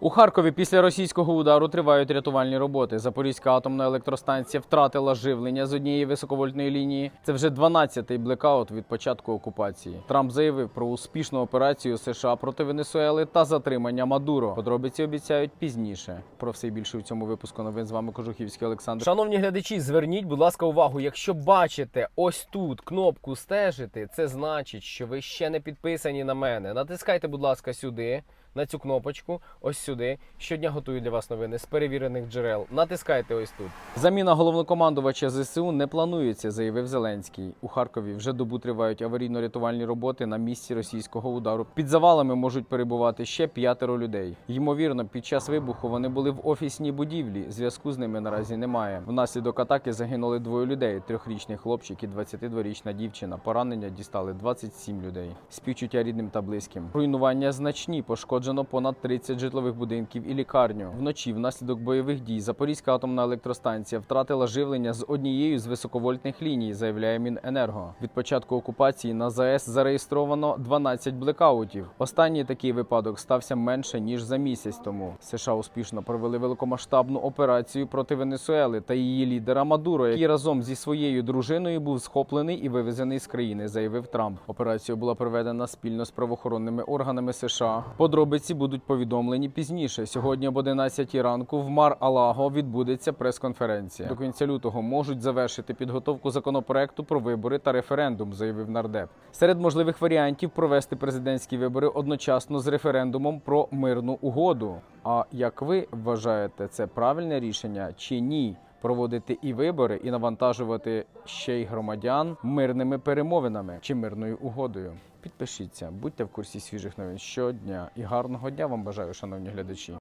У Харкові після російського удару тривають рятувальні роботи. Запорізька атомна електростанція втратила живлення з однієї високовольтної лінії. Це вже 12-й блекаут від початку окупації. Трамп заявив про успішну операцію США проти Венесуели та затримання Мадуро. Подробиці обіцяють пізніше. Про все більше у цьому випуску новин з вами Кожухівський Олександр. Шановні глядачі, зверніть, будь ласка, увагу. Якщо бачите ось тут кнопку стежити, це значить, що ви ще не підписані на мене. Натискайте, будь ласка, сюди. На цю кнопочку, ось сюди. Щодня готую для вас новини з перевірених джерел. Натискайте ось тут. Заміна головнокомандувача ЗСУ не планується, заявив Зеленський. У Харкові вже добу тривають аварійно-рятувальні роботи на місці російського удару. Під завалами можуть перебувати ще п'ятеро людей. Ймовірно, під час вибуху вони були в офісній будівлі. Зв'язку з ними наразі немає. Внаслідок атаки загинули двоє людей: трьохрічний хлопчик і 22-річна дівчина. Поранення дістали 27 людей. Співчуття рідним та близьким. Руйнування значні пошкоджено понад 30 житлових будинків і лікарню. Вночі, внаслідок бойових дій, Запорізька атомна електростанція втратила живлення з однією з високовольтних ліній, заявляє Міненерго. Від початку окупації на ЗАЕС зареєстровано 12 блекаутів. Останній такий випадок стався менше ніж за місяць тому. США успішно провели великомасштабну операцію проти Венесуели та її лідера Мадуро, який разом зі своєю дружиною був схоплений і вивезений з країни, заявив Трамп. Операція була проведена спільно з правоохоронними органами США. Подробиці будуть повідомлені пізніше. Сьогодні об 11 ранку в Мар-Алаго відбудеться прес-конференція. До кінця лютого можуть завершити підготовку законопроекту про вибори та референдум, заявив нардеп. Серед можливих варіантів провести президентські вибори одночасно з референдумом про мирну угоду. А як ви вважаєте, це правильне рішення чи ні? Проводити і вибори, і навантажувати ще й громадян мирними перемовинами чи мирною угодою. Підпишіться, будьте в курсі свіжих новин щодня і гарного дня вам бажаю, шановні глядачі.